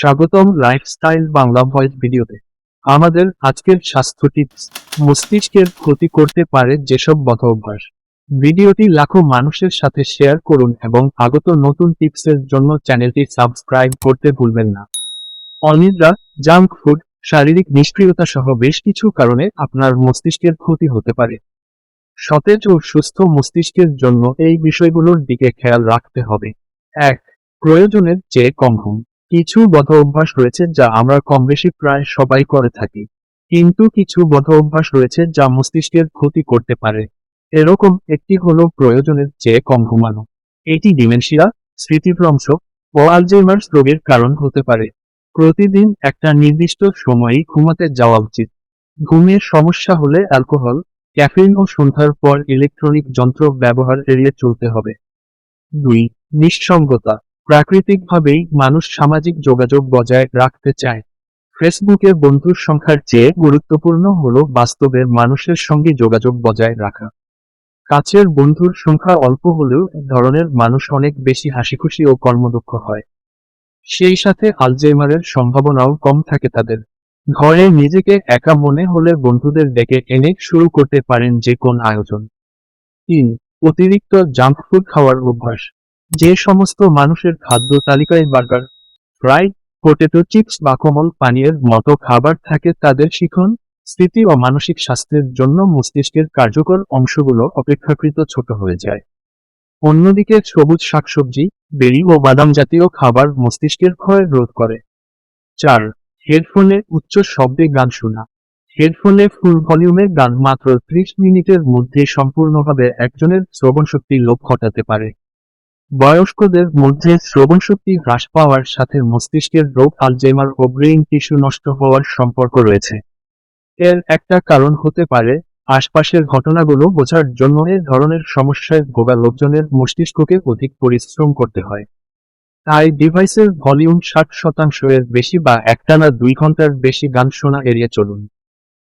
স্বাগতম lifestyle Bangla voice ভিডিওতে। আমাদের আজকের স্বাস্থ্য টিপস মস্তিষ্কের ক্ষতি করতে পারে যেসব বদ অভ্যাস। ভিডিওটি লাখো মানুষের সাথে শেয়ার করুন এবং আগত নতুন টিপসের জন্য চ্যানেলটি সাবস্ক্রাইব করতে ভুলবেন না। অনিদ্রা জাঙ্ক ফুড শারীরিক নিষ্ক্রিয়তা সহ বেশ কিছু কারণে আপনার মস্তিষ্কের ক্ষতি হতে পারে। সতেজ ও সুস্থ মস্তিষ্কের জন্য এই বিষয়গুলোর দিকে খেয়াল রাখতে হবে। এক, প্রয়োজনের চেয়ে কম ঘুম। কিছু বদ অভ্যাস রয়েছে যা আমরা কম বেশি প্রায় সবাই করে থাকি। কিন্তু কিছু বদ অভ্যাস রয়েছে যা মস্তিষ্কের ক্ষতি করতে পারে। এরকম একটি হলো প্রয়োজনের চেয়ে কম ঘুমানো। এটি ডিমেনশিয়া, স্মৃতিভ্রংশ ও আলজেইমার্স রোগের কারণ হতে পারে। প্রতিদিন একটা নির্দিষ্ট সময়েই ঘুমাতে যাওয়া উচিত। ঘুমের সমস্যা হলে অ্যালকোহল, ক্যাফিন ও সন্ধ্যার পর ইলেকট্রনিক যন্ত্র ব্যবহার এড়িয়ে চলতে হবে। দুই, নিঃসঙ্গতা। প্রাকৃতিকভাবেই মানুষ সামাজিক যোগাযোগ বজায় রাখতে চায়। ফেসবুকে বন্ধুর সংখ্যার চেয়ে গুরুত্বপূর্ণ হল বাস্তবের মানুষের সঙ্গে যোগাযোগ বজায় রাখা। কাছের বন্ধুর সংখ্যা অল্প হলেও ধরনের মানুষ অনেক বেশি হাসিখুশি ও কর্মদক্ষ হয়। সেই সাথে আলজেইমারের সম্ভাবনাও কম থাকে তাদের। ঘরে নিজেকে একা মনে হলে বন্ধুদের ডেকে এনে শুরু করতে পারেন যে কোন আয়োজন। তিন, অতিরিক্ত জাঙ্ক ফুড খাওয়ার অভ্যাস। যে সমস্ত মানুষের খাদ্য তালিকায় বার্গার, ফ্রাইড পটেটো চিপস বা কোমল পানীয়ের মতো খাবার থাকে, তাদের শিখন স্মৃতি ও মানসিক স্বাস্থ্যের জন্য মস্তিষ্কের কার্যকর অংশগুলো অপেক্ষাকৃত ছোট হয়ে যায়। অন্যদিকে সবুজ শাকসবজি, বেরি ও বাদাম জাতীয় খাবার মস্তিষ্কের ক্ষয় রোধ করে। চার, হেডফোনে উচ্চ শব্দে গান শোনা। হেডফোনে ফুল ভলিউমের গান মাত্র ত্রিশ মিনিটের মধ্যে সম্পূর্ণভাবে একজনের শ্রবণশক্তি লোপ ঘটাতে পারে। বয়স্কদের মধ্যে শ্রবণ শক্তি হ্রাস পাওয়ার সাথে মস্তিষ্কের রোগ আলজেমার ও ব্রেইন টিস্যু নষ্ট হওয়ার সম্পর্ক রয়েছে। এর একটা কারণ হতে পারে, আশপাশের ঘটনাগুলো বোঝার জন্য এ ধরনের সমস্যায় ভোগা লোকজনের মস্তিষ্ককে অধিক পরিশ্রম করতে হয়। তাই ডিভাইসের ভলিউম ষাট শতাংশ এর বেশি বা একটানা দুই ঘণ্টার বেশি গান শোনা এড়িয়ে চলুন।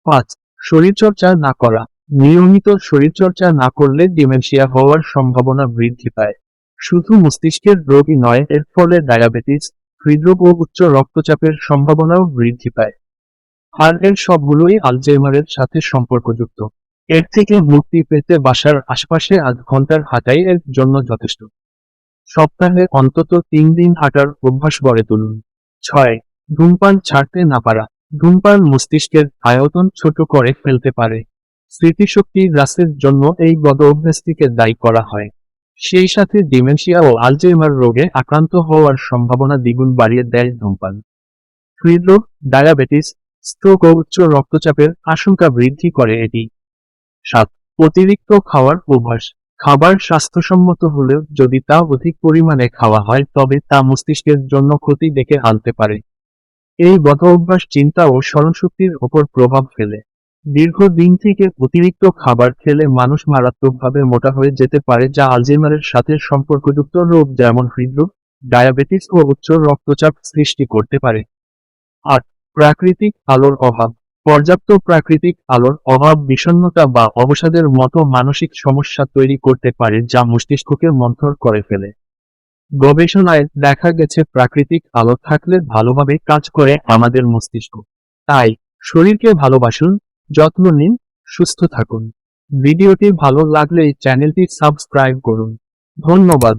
পাঁচ, শরীরচর্চা না করা। নিয়মিত শরীরচর্চা না করলে ডিমেনশিয়া হওয়ার সম্ভাবনা বৃদ্ধি পায়। শুধু মস্তিষ্কের রোগই নয়, এর ফলে ডায়াবেটিস, হৃদরোগ ও উচ্চ রক্তচাপের সম্ভাবনাও বৃদ্ধি পায়। আর এর সবগুলোই আলজেইমারের সাথে সম্পর্কযুক্ত। এর থেকে মুক্তি পেতে বাসার আশপাশে আধ ঘণ্টার হাঁটাই এর জন্য যথেষ্ট। সপ্তাহে অন্তত তিন দিন হাঁটার অভ্যাস গড়ে তুলুন। ছয়, ধূমপান ছাড়তে না পারা। ধূমপান মস্তিষ্কের আয়তন ছোট করে ফেলতে পারে। স্মৃতিশক্তি হ্রাসের জন্য এই বদ অভ্যাসটিকে দায়ী করা হয়। সেই সাথে ডিমেনশিয়া ও আলজেইমার রোগে আক্রান্ত হওয়ার সম্ভাবনা দ্বিগুণ বাড়িয়ে দেয় ধূমপান। হৃদরোগ ডায়াবেটিস স্ট্রোক ও উচ্চ রক্তচাপের আশঙ্কা বৃদ্ধি করে এটি। সাত, অতিরিক্ত খাওয়ার অভ্যাস। খাবার স্বাস্থ্যসম্মত হলেও যদি তা অধিক পরিমাণে খাওয়া হয়, তবে তা মস্তিষ্কের জন্য ক্ষতি ডেকে আনতে পারে। এই বদ অভ্যাস চিন্তা ও স্মরণশক্তির ওপর প্রভাব ফেলে। দীর্ঘদিন থেকে অতিরিক্ত খাবার খেলে মানুষ মারাত্মকভাবে মোটা হয়ে যেতে পারে, যা আলজেইমারের সাথে সম্পর্কযুক্ত রোগ যেমন হৃদরোগ, ডায়াবেটিস ও উচ্চ রক্তচাপ সৃষ্টি করতে পারে। আট, প্রাকৃতিক আলোর অভাব। পর্যাপ্ত প্রাকৃতিক আলোর অভাব বিষণ্ণতা বা অবসাদের মতো মানসিক সমস্যা তৈরি করতে পারে, যা মস্তিষ্ককে মন্থর করে ফেলে। গবেষণায় দেখা গেছে, প্রাকৃতিক আলো থাকলে ভালোভাবে কাজ করে আমাদের মস্তিষ্ক। তাই, শরীরকে ভালোবাসুন যত্ন নিন সুস্থ থাকুন। ভিডিওটি ভালো লাগলে চ্যানেলটি সাবস্ক্রাইব করুন। ধন্যবাদ।